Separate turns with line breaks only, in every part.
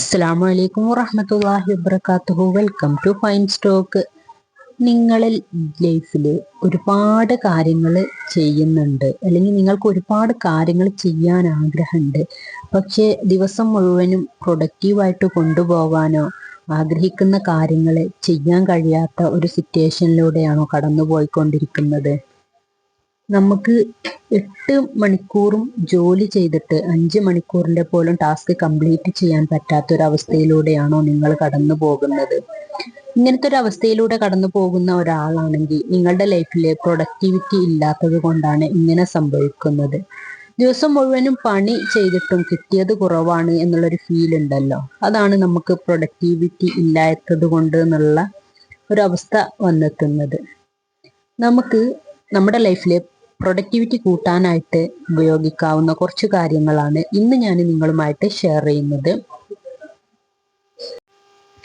അസ്സാം വലൈക്കും വറഹമത്തല്ലാഹി വബർക്കാത്തു വെൽക്കം ടു ഫൈൻ സ്റ്റോക്ക് നിങ്ങളിൽ ലൈഫിൽ ഒരുപാട് കാര്യങ്ങൾ ചെയ്യുന്നുണ്ട്. അല്ലെങ്കിൽ നിങ്ങൾക്ക് ഒരുപാട് കാര്യങ്ങൾ ചെയ്യാൻ ആഗ്രഹമുണ്ട്. പക്ഷേ ദിവസം മുഴുവനും പ്രൊഡക്റ്റീവായിട്ട് കൊണ്ടുപോകാനോ ആഗ്രഹിക്കുന്ന കാര്യങ്ങൾ ചെയ്യാൻ കഴിയാത്ത ഒരു സിറ്റുവേഷനിലൂടെയാണോ കടന്നു പോയിക്കൊണ്ടിരിക്കുന്നത് നമുക്ക് എട്ട് മണിക്കൂറും ജോലി ചെയ്തിട്ട് അഞ്ച് മണിക്കൂറിന്റെ പോലും ടാസ്ക് കംപ്ലീറ്റ് ചെയ്യാൻ പറ്റാത്ത ഒരു അവസ്ഥയിലൂടെയാണോ നിങ്ങൾ കടന്നു പോകുന്നത്? ഇങ്ങനത്തെ ഒരു അവസ്ഥയിലൂടെ കടന്നു പോകുന്ന ഒരാളാണെങ്കിൽ നിങ്ങളുടെ ലൈഫിൽ പ്രൊഡക്ടിവിറ്റി ഇല്ലാത്തത് കൊണ്ടാണ് ഇങ്ങനെ സംഭവിക്കുന്നത്. ദിവസം മുഴുവനും പണി ചെയ്തിട്ടും കിട്ടിയത് കുറവാണ് എന്നുള്ളൊരു ഫീൽ ഉണ്ടല്ലോ. അതാണ് നമുക്ക് പ്രൊഡക്ടിവിറ്റി ഇല്ലാത്തത് കൊണ്ട് എന്നുള്ള ഒരവസ്ഥ വന്നെത്തുന്നത്. നമുക്ക് നമ്മുടെ ലൈഫിലെ പ്രൊഡക്ടിവിറ്റി കൂട്ടാനായിട്ട് ഉപയോഗിക്കാവുന്ന കുറച്ച് കാര്യങ്ങളാണ് ഇന്ന് ഞാൻ നിങ്ങളുമായിട്ട് ഷെയർ ചെയ്യുന്നത്.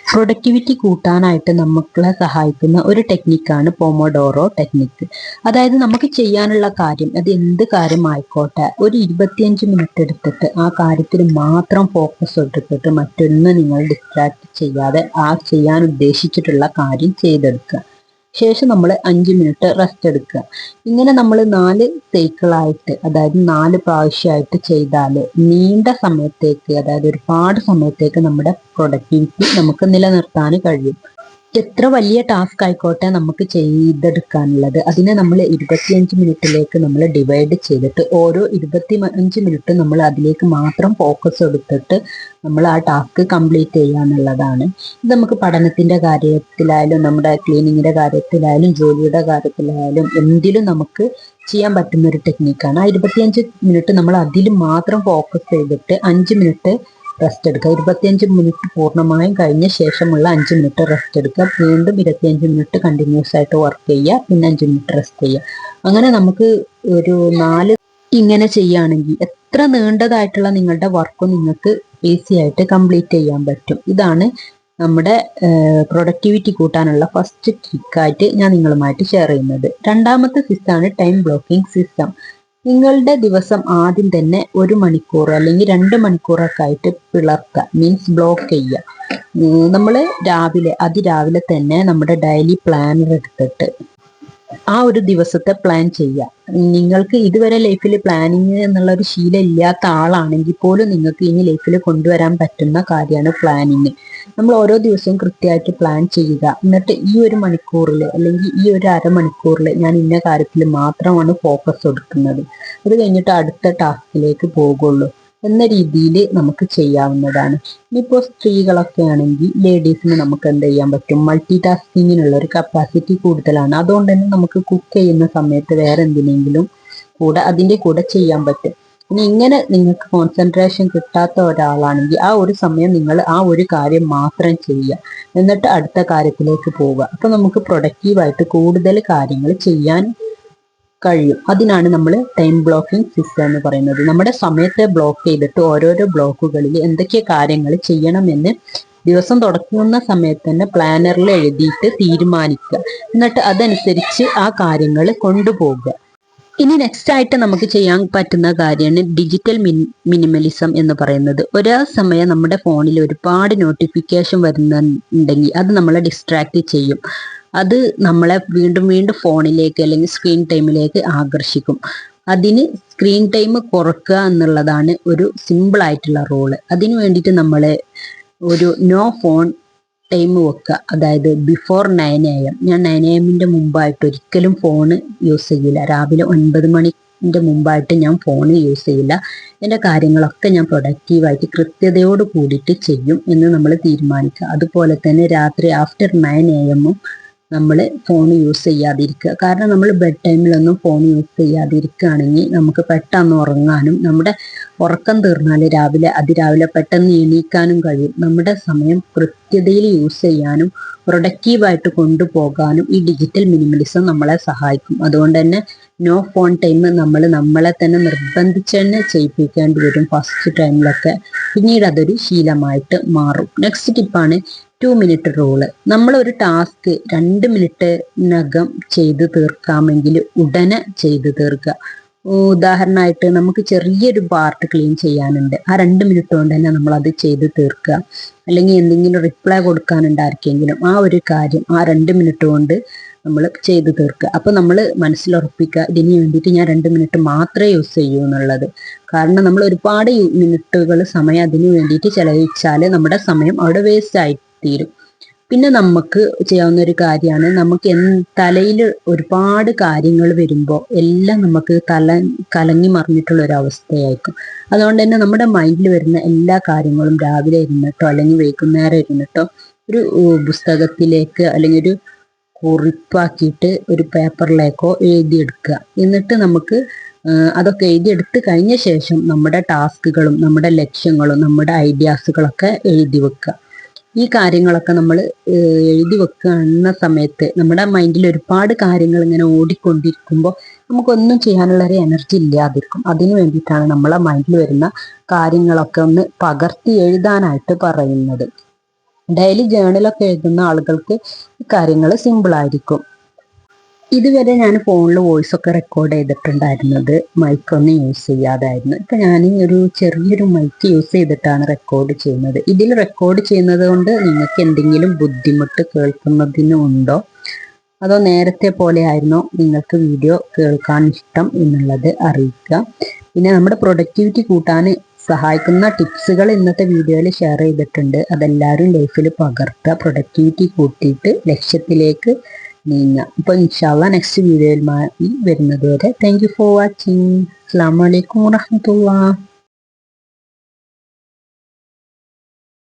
പ്രൊഡക്ടിവിറ്റി കൂട്ടാനായിട്ട് നമ്മളെ സഹായിക്കുന്ന ഒരു ടെക്നിക്കാണ് പോമോഡോറോ ടെക്നിക്ക് അതായത് നമുക്ക് ചെയ്യാനുള്ള കാര്യം അത് എന്ത് കാര്യമായിക്കോട്ടെ ഒരു ഇരുപത്തിയഞ്ച് മിനിറ്റ് എടുത്തിട്ട് ആ കാര്യത്തിൽ മാത്രം ഫോക്കസ് എടുത്തിട്ട് മറ്റൊന്നും നിങ്ങൾ ഡിസ്ട്രാക്ട് ചെയ്യാതെ ആ ചെയ്യാൻ ഉദ്ദേശിച്ചിട്ടുള്ള കാര്യം ചെയ്തെടുക്കുക. ശേഷം നമ്മൾ അഞ്ച് മിനിറ്റ് റെസ്റ്റ് എടുക്കുക. ഇങ്ങനെ നമ്മൾ നാല് സൈക്കിളായിട്ട് അതായത് നാല് പ്രാവശ്യമായിട്ട് ചെയ്താൽ നീണ്ട സമയത്തേക്ക് അതായത് ഒരുപാട് സമയത്തേക്ക് നമ്മുടെ പ്രൊഡക്ടിവിറ്റി നമുക്ക് നിലനിർത്താൻ കഴിയും. എത്ര വലിയ ടാസ്ക് ആയിക്കോട്ടെ നമുക്ക് ചെയ്തെടുക്കാനുള്ളത്. അതിനെ നമ്മൾ ഇരുപത്തിയഞ്ച് മിനിറ്റിലേക്ക് നമ്മൾ ഡിവൈഡ് ചെയ്തിട്ട് ഓരോ ഇരുപത്തി അഞ്ച് മിനിറ്റ് നമ്മൾ അതിലേക്ക് മാത്രം ഫോക്കസ് എടുത്തിട്ട് നമ്മൾ ആ ടാസ്ക് കംപ്ലീറ്റ് ചെയ്യാന്നുള്ളതാണ് ഇത് നമുക്ക് പഠനത്തിന്റെ കാര്യത്തിലായാലും നമ്മുടെ ക്ലീനിങ്ങിന്റെ കാര്യത്തിലായാലും ജോലിയുടെ കാര്യത്തിലായാലും എന്തിലും നമുക്ക് ചെയ്യാൻ പറ്റുന്ന ഒരു ടെക്നിക്കാണ് ആ ഇരുപത്തിയഞ്ച് മിനിറ്റ് നമ്മൾ അതിൽ മാത്രം ഫോക്കസ് ചെയ്തിട്ട് അഞ്ച് മിനിറ്റ് റെസ്റ്റ് എടുക്കുക ഇരുപത്തിയഞ്ച് മിനിറ്റ് പൂർണമായും കഴിഞ്ഞ ശേഷമുള്ള അഞ്ച് മിനിറ്റ് റെസ്റ്റ് എടുക്കുക വീണ്ടും ഇരുപത്തിയഞ്ച് മിനിറ്റ് കണ്ടിന്യൂസ് ആയിട്ട് വർക്ക് ചെയ്യുക. പിന്നെ അഞ്ച് മിനിറ്റ് റെസ്റ്റ് ചെയ്യുക. അങ്ങനെ നമുക്ക് ഒരു നാല് ഇങ്ങനെ ചെയ്യുകയാണെങ്കിൽ എത്ര നീണ്ടതായിട്ടുള്ള നിങ്ങളുടെ വർക്ക് നിങ്ങൾക്ക് ഈസി ആയിട്ട് കംപ്ലീറ്റ് ചെയ്യാൻ പറ്റും. ഇതാണ് നമ്മുടെ പ്രൊഡക്ടിവിറ്റി കൂട്ടാനുള്ള ഫസ്റ്റ് ട്രിക്കായിട്ട് ഞാൻ നിങ്ങളുമായിട്ട് ഷെയർ ചെയ്യുന്നത്. രണ്ടാമത്തെ സിസ്റ്റമാണ് ടൈം ബ്ലോക്കിംഗ് സിസ്റ്റം നിങ്ങളുടെ ദിവസം ആദ്യം തന്നെ ഒരു മണിക്കൂർ അല്ലെങ്കിൽ രണ്ട് മണിക്കൂറൊക്കെ ആയിട്ട് പിളർക്കുക മീൻസ് ബ്ലോക്ക് ചെയ്യുക നമ്മൾ രാവിലെ അതിരാവിലെ തന്നെ നമ്മുടെ ഡെയിലി പ്ലാനർ എടുത്തിട്ട് ആ ഒരു ദിവസത്തെ പ്ലാൻ ചെയ്യുക. നിങ്ങൾക്ക് ഇതുവരെ ലൈഫിൽ പ്ലാനിങ് എന്നുള്ള ഒരു ശീലം ഇല്ലാത്ത ആളാണെങ്കിൽ പോലും നിങ്ങൾക്ക് ഇനി ലൈഫിൽ കൊണ്ടുവരാൻ പറ്റുന്ന കാര്യമാണ് പ്ലാനിങ് നമ്മൾ ഓരോ ദിവസവും കൃത്യമായിട്ട് പ്ലാൻ ചെയ്യുക. എന്നിട്ട് ഈ ഒരു മണിക്കൂറിൽ അല്ലെങ്കിൽ ഈ ഒരു അരമണിക്കൂറിൽ ഞാൻ ഇന്ന കാര്യത്തിൽ മാത്രമാണ് ഫോക്കസ് കൊടുക്കുന്നത് അത് കഴിഞ്ഞിട്ട് അടുത്ത ടാസ്കിലേക്ക് പോകുള്ളൂ എന്ന രീതിയിൽ നമുക്ക് ചെയ്യാവുന്നതാണ്. ഇനിയിപ്പോൾ സ്ത്രീകളൊക്കെ ആണെങ്കിൽ ലേഡീസിന് നമുക്ക് എന്ത് ചെയ്യാൻ പറ്റും? മൾട്ടി ടാസ്കിങ്ങിനുള്ള ഒരു കപ്പാസിറ്റി കൂടുതലാണ്. അതുകൊണ്ട് തന്നെ നമുക്ക് കുക്ക് ചെയ്യുന്ന സമയത്ത് വേറെ എന്തിനെങ്കിലും കൂടെ അതിന്റെ കൂടെ ചെയ്യാൻ പറ്റും. ഇനി ഇങ്ങനെ നിങ്ങൾക്ക് കോൺസെൻട്രേഷൻ കിട്ടാത്ത ഒരാളാണെങ്കിൽ ആ ഒരു സമയം നിങ്ങൾ ആ ഒരു കാര്യം മാത്രം ചെയ്യുക. എന്നിട്ട് അടുത്ത കാര്യത്തിലേക്ക് പോവുക. അപ്പൊ നമുക്ക് പ്രൊഡക്റ്റീവായിട്ട് കൂടുതൽ കാര്യങ്ങൾ ചെയ്യാൻ കഴിയും. അതിനാണ് നമ്മൾ ടൈം ബ്ലോക്കിംഗ് സിസ്റ്റം എന്ന് പറയുന്നത്. നമ്മുടെ സമയത്തെ ബ്ലോക്ക് ചെയ്തിട്ട് ഓരോരോ ബ്ലോക്കുകളിൽ എന്തൊക്കെ കാര്യങ്ങൾ ചെയ്യണമെന്ന് ദിവസം തുടങ്ങുന്ന സമയത്ത് തന്നെ പ്ലാനറിൽ എഴുതിയിട്ട് തീരുമാനിക്കുക. എന്നിട്ട് അതനുസരിച്ച് ആ കാര്യങ്ങൾ കൊണ്ടുപോകുക ഇനി നെക്സ്റ്റ് ആയിട്ട് നമുക്ക് ചെയ്യാൻ പറ്റുന്ന കാര്യമാണ് ഡിജിറ്റൽ മിനിമലിസം എന്ന് പറയുന്നത്. ഒരേ സമയം നമ്മുടെ ഫോണിൽ ഒരുപാട് നോട്ടിഫിക്കേഷൻ വരുന്നുണ്ടെങ്കിൽ അത് നമ്മളെ ഡിസ്ട്രാക്ട് ചെയ്യും. അത് നമ്മളെ വീണ്ടും വീണ്ടും ഫോണിലേക്ക് അല്ലെങ്കിൽ സ്ക്രീൻ ടൈമിലേക്ക് ആകർഷിക്കും. അതിന് സ്ക്രീൻ ടൈം കുറക്കുക എന്നുള്ളതാണ് ഒരു സിമ്പിൾ ആയിട്ടുള്ള റോൾ അതിനു വേണ്ടിയിട്ട് നമ്മൾ ഒരു നോ ഫോൺ ടൈം വെക്കുക അതായത് ബിഫോർ നയൻ എ എം ഞാൻ നയൻ എ എമ്മിന്റെ മുമ്പായിട്ട് ഒരിക്കലും ഫോണ് യൂസ് ചെയ്യില്ല. രാവിലെ ഒൻപത് മണിന്റെ മുമ്പായിട്ട് ഞാൻ ഫോൺ യൂസ് ചെയ്യില്ല. എന്റെ കാര്യങ്ങളൊക്കെ ഞാൻ പ്രൊഡക്റ്റീവായിട്ട് കൃത്യതയോട് കൂടിയിട്ട് ചെയ്യും എന്ന് നമ്മൾ തീരുമാനിക്കുക. അതുപോലെ തന്നെ രാത്രി ആഫ്റ്റർ നയൻ എ എമ്മും നമ്മൾ ഫോൺ യൂസ് ചെയ്യാതിരിക്കുക. കാരണം നമ്മൾ ബെഡ് ടൈമിലൊന്നും ഫോൺ യൂസ് ചെയ്യാതിരിക്കുകയാണെങ്കിൽ നമുക്ക് പെട്ടെന്ന് ഉറങ്ങാനും നമ്മുടെ ഉറക്കം തീർന്നാൽ രാവിലെ അതിരാവിലെ പെട്ടെന്ന് എണീക്കാനും കഴിയും. നമ്മുടെ സമയം കൃത്യതയിൽ യൂസ് ചെയ്യാനും പ്രൊഡക്റ്റീവായിട്ട് കൊണ്ടുപോകാനും ഈ ഡിജിറ്റൽ മിനിമലിസം നമ്മളെ സഹായിക്കും. അതുകൊണ്ട് തന്നെ നോ ഫോൺ ടൈം നമ്മൾ നമ്മളെ തന്നെ നിർബന്ധിച്ച് തന്നെ ചെയ്യിപ്പിക്കേണ്ടി വരും ഫസ്റ്റ് ടൈമിലൊക്കെ പിന്നീട് അതൊരു ശീലമായിട്ട് മാറും. നെക്സ്റ്റ് ടിപ്പാണ് ടു മിനിറ്റ് റൂൾ നമ്മൾ ഒരു ടാസ്ക് രണ്ട് മിനിറ്റിനകം ചെയ്ത് തീർക്കാമെങ്കിൽ ഉടനെ ചെയ്ത് തീർക്കുക. ഉദാഹരണമായിട്ട് നമുക്ക് ചെറിയൊരു പാർട്ട് ക്ലീൻ ചെയ്യാനുണ്ട്. ആ രണ്ട് മിനിറ്റ് കൊണ്ട് തന്നെ നമ്മൾ അത് ചെയ്ത് തീർക്കുക. അല്ലെങ്കിൽ എന്തെങ്കിലും റിപ്ലൈ കൊടുക്കാനുണ്ട് ആർക്കെങ്കിലും ആ ഒരു കാര്യം ആ രണ്ട് മിനിറ്റ് കൊണ്ട് നമ്മൾ ചെയ്തു തീർക്കുക. അപ്പോൾ നമ്മൾ മനസ്സിലുറപ്പിക്കുക ഇതിന് വേണ്ടിയിട്ട് ഞാൻ രണ്ട് മിനിറ്റ് മാത്രമേ യൂസ് ചെയ്യൂ എന്നുള്ളത്. കാരണം നമ്മൾ ഒരുപാട് മിനിറ്റുകൾ സമയം അതിന് വേണ്ടിയിട്ട് ചെലവഴിച്ചാൽ നമ്മുടെ സമയം അവിടെ വേസ്റ്റ് ആയി തീരും പിന്നെ നമുക്ക് ചെയ്യാവുന്ന ഒരു കാര്യമാണ്. നമുക്ക് തലയിൽ ഒരുപാട് കാര്യങ്ങൾ വരുമ്പോൾ എല്ലാം നമുക്ക് തല കലങ്ങി മറിഞ്ഞിട്ടുള്ള ഒരു അവസ്ഥയായിരിക്കും. അതുകൊണ്ട് തന്നെ നമ്മുടെ മൈൻഡിൽ വരുന്ന എല്ലാ കാര്യങ്ങളും രാവിലെ ഇരുന്നിട്ടോ അല്ലെങ്കിൽ വൈകുന്നേരം ഇരുന്നിട്ടോ ഒരു പുസ്തകത്തിലേക്ക് അല്ലെങ്കിൽ ഒരു കുറിപ്പാക്കിയിട്ട് ഒരു പേപ്പറിലേക്കോ എഴുതിയെടുക്കുക. എന്നിട്ട് നമുക്ക് അതൊക്കെ എഴുതിയെടുത്ത് കഴിഞ്ഞ ശേഷം നമ്മുടെ ടാസ്കുകളും നമ്മുടെ ലക്ഷ്യങ്ങളും നമ്മുടെ ഐഡിയാസുകളൊക്കെ എഴുതി വെക്കുക. ഈ കാര്യങ്ങളൊക്കെ നമ്മൾ എഴുതി വെക്കുന്ന സമയത്ത് നമ്മുടെ മൈൻഡിൽ ഒരുപാട് കാര്യങ്ങൾ ഇങ്ങനെ ഓടിക്കൊണ്ടിരിക്കുമ്പോൾ നമുക്കൊന്നും ചെയ്യാനുള്ള ഒരു എനർജി ഇല്ലാതിരിക്കും. അതിനു വേണ്ടിയിട്ടാണ് നമ്മളെ മൈൻഡിൽ വരുന്ന കാര്യങ്ങളൊക്കെ ഒന്ന് പകർത്തി എഴുതാനായിട്ട് പറയുന്നത്. ഡെയിലി ജേണലൊക്കെ എഴുതുന്ന ആളുകൾക്ക് ഈ കാര്യങ്ങൾ സിമ്പിൾ ആയിരിക്കും. ഇതുവരെ ഞാൻ ഫോണിൽ വോയിസ് ഒക്കെ റെക്കോർഡ് ചെയ്തിട്ടുണ്ടായിരുന്നത് മൈക്കൊന്നും യൂസ് ചെയ്യാതായിരുന്നു. ഇപ്പം ഞാൻ ഒരു ചെറിയൊരു മൈക്ക് യൂസ് ചെയ്തിട്ടാണ് റെക്കോർഡ് ചെയ്യുന്നത്. ഇതിൽ റെക്കോർഡ് ചെയ്യുന്നത് കൊണ്ട് നിങ്ങൾക്ക് എന്തെങ്കിലും ബുദ്ധിമുട്ട് കേൾക്കുന്നതിനുണ്ടോ അതോ നേരത്തെ പോലെ ആയിരുന്നോ? നിങ്ങൾക്ക് വീഡിയോ കേൾക്കാൻ ഇഷ്ടം എന്നുള്ളത് അറിയിക്കുക. പിന്നെ നമ്മുടെ പ്രൊഡക്ടിവിറ്റി കൂട്ടാൻ സഹായിക്കുന്ന ടിപ്സുകൾ ഇന്നത്തെ വീഡിയോയിൽ ഷെയർ ചെയ്തിട്ടുണ്ട്. അതെല്ലാവരും ലൈഫിൽ പകർത്തുക. പ്രൊഡക്ടിവിറ്റി കൂട്ടിയിട്ട് ലക്ഷ്യത്തിലേക്ക് നീങ്ങുക അപ്പോൾ ഇൻഷാല്ല നെക്സ്റ്റ് വീഡിയോയിൽ വരുന്നത് വരെ. താങ്ക് യു ഫോർ വാച്ചിങ് അസ്സാം വലൈക്കും വാഹമത്തുള്ള